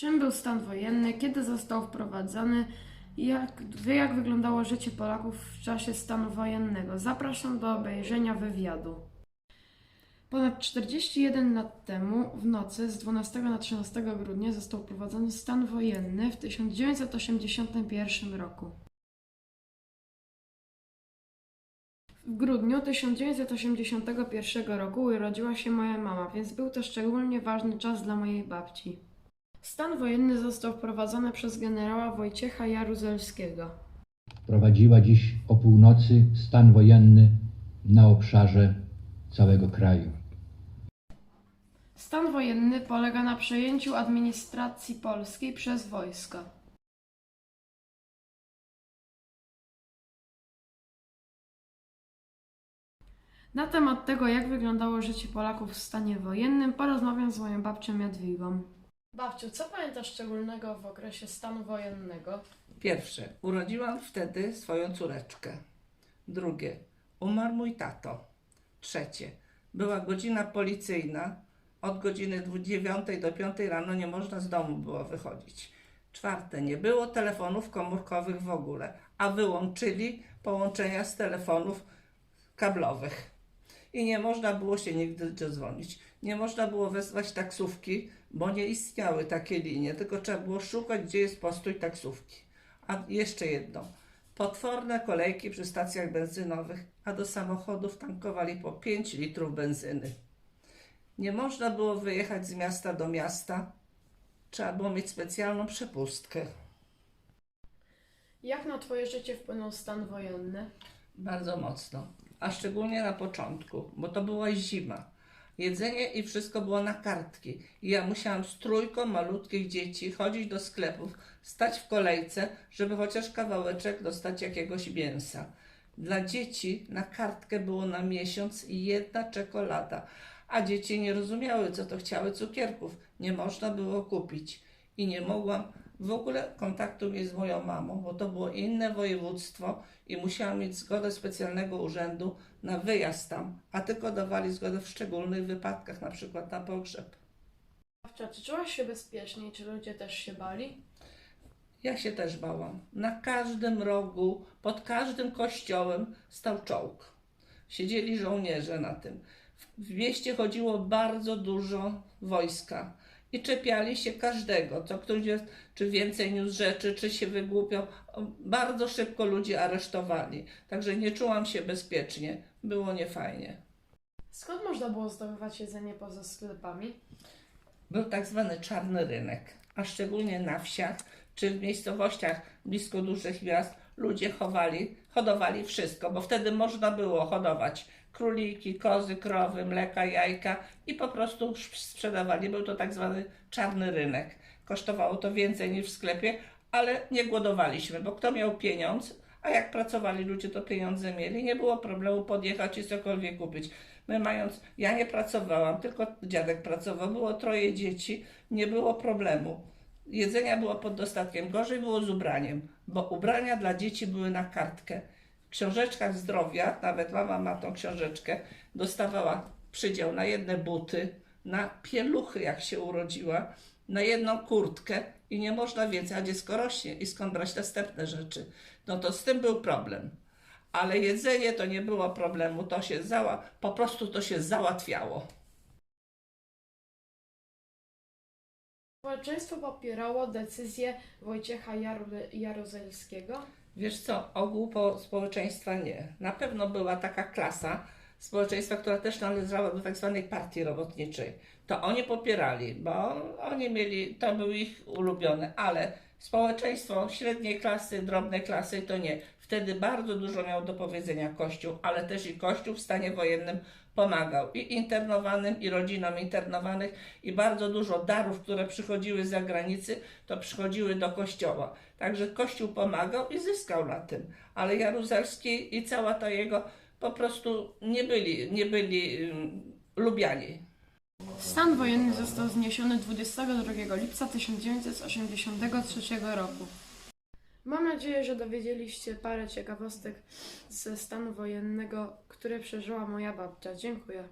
Czym był stan wojenny? Kiedy został wprowadzony? Jak, jak wyglądało życie Polaków w czasie stanu wojennego? Zapraszam do obejrzenia wywiadu. Ponad 41 lat temu, w nocy z 12 na 13 grudnia, został wprowadzony stan wojenny w 1981 roku. W grudniu 1981 roku urodziła się moja mama, więc był to szczególnie ważny czas dla mojej babci. Stan wojenny został wprowadzony przez generała Wojciecha Jaruzelskiego. prowadziła dziś o północy stan wojenny na obszarze całego kraju. Stan wojenny polega na przejęciu administracji polskiej przez wojsko. Na temat tego, jak wyglądało życie Polaków w stanie wojennym, porozmawiam z moją babcią Jadwigą. Babciu, co pamiętasz szczególnego w okresie stanu wojennego? Pierwsze, urodziłam wtedy swoją córeczkę. Drugie, umarł mój tato. Trzecie, była godzina policyjna. Od godziny 9 do 5 rano nie można z domu było wychodzić. Czwarte, nie było telefonów komórkowych w ogóle, a wyłączyli połączenia z telefonów kablowych. I nie można było się nigdy dodzwonić. Nie można było wezwać taksówki, bo nie istniały takie linie, tylko trzeba było szukać, gdzie jest postój taksówki. A jeszcze jedno. Potworne kolejki przy stacjach benzynowych, a do samochodów tankowali po 5 litrów benzyny. Nie można było wyjechać z miasta do miasta. Trzeba było mieć specjalną przepustkę. Jak na Twoje życie wpłynął stan wojenny? Bardzo mocno. A szczególnie na początku, bo to była zima. Jedzenie i wszystko było na kartki. I ja musiałam z trójką malutkich dzieci chodzić do sklepów, stać w kolejce, żeby chociaż kawałeczek dostać jakiegoś mięsa. Dla dzieci na kartkę było na miesiąc i jedna czekolada, a dzieci nie rozumiały, co to chciały cukierków. Nie można było kupić. I nie mogłam w ogóle kontaktu mieć z moją mamą, bo to było inne województwo i musiałam mieć zgodę specjalnego urzędu na wyjazd tam, a tylko dawali zgodę w szczególnych wypadkach, na przykład na pogrzeb. Babcia, czy czułaś się bezpieczniej? Czy ludzie też się bali? Ja się też bałam. Na każdym rogu, pod każdym kościołem stał czołg. Siedzieli żołnierze na tym. W mieście chodziło bardzo dużo wojska i czepiali się każdego, co ktoś jest, czy więcej niósł rzeczy, czy się wygłupiał. Bardzo szybko ludzi aresztowali, także nie czułam się bezpiecznie. Było niefajnie. Skąd można było zdobywać jedzenie poza sklepami? Był tak zwany czarny rynek, a szczególnie na wsiach czy w miejscowościach blisko dużych miast ludzie chowali, hodowali wszystko, bo wtedy można było hodować króliki, kozy, krowy, mleka, jajka i po prostu sprzedawali. Był to tak zwany czarny rynek. Kosztowało to więcej niż w sklepie, ale nie głodowaliśmy, bo kto miał pieniądz, a jak pracowali ludzie, to pieniądze mieli, nie było problemu podjechać i cokolwiek kupić. My mając, ja nie pracowałam, tylko dziadek pracował, było troje dzieci, nie było problemu. Jedzenia było pod dostatkiem, gorzej było z ubraniem, bo ubrania dla dzieci były na kartkę. W książeczkach zdrowia, nawet mama ma tą książeczkę, dostawała przydział na jedne buty, na pieluchy, jak się urodziła, na jedną kurtkę i nie można więcej, a dziecko rośnie i skąd brać następne rzeczy. No to z tym był problem. Ale jedzenie to nie było problemu, to się zała, po prostu to się załatwiało. Społeczeństwo popierało decyzję Wojciecha Jaru- Jaruzelskiego. Wiesz co, ogół po społeczeństwa nie. Na pewno była taka klasa społeczeństwa, która też należała do tak zwanej partii robotniczej. To oni popierali, bo oni mieli, to był ich ulubiony, ale społeczeństwo średniej klasy, drobnej klasy to nie. Wtedy bardzo dużo miał do powiedzenia Kościół, ale też i Kościół w stanie wojennym pomagał i internowanym, i rodzinom internowanych, i bardzo dużo darów, które przychodziły z zagranicy, to przychodziły do Kościoła. Także Kościół pomagał i zyskał na tym, ale Jaruzelski i cała ta jego po prostu nie byli, nie byli um, lubiani. Stan wojenny został zniesiony 22 lipca 1983 roku. Mam nadzieję, że dowiedzieliście parę ciekawostek ze stanu wojennego, które przeżyła moja babcia. Dziękuję.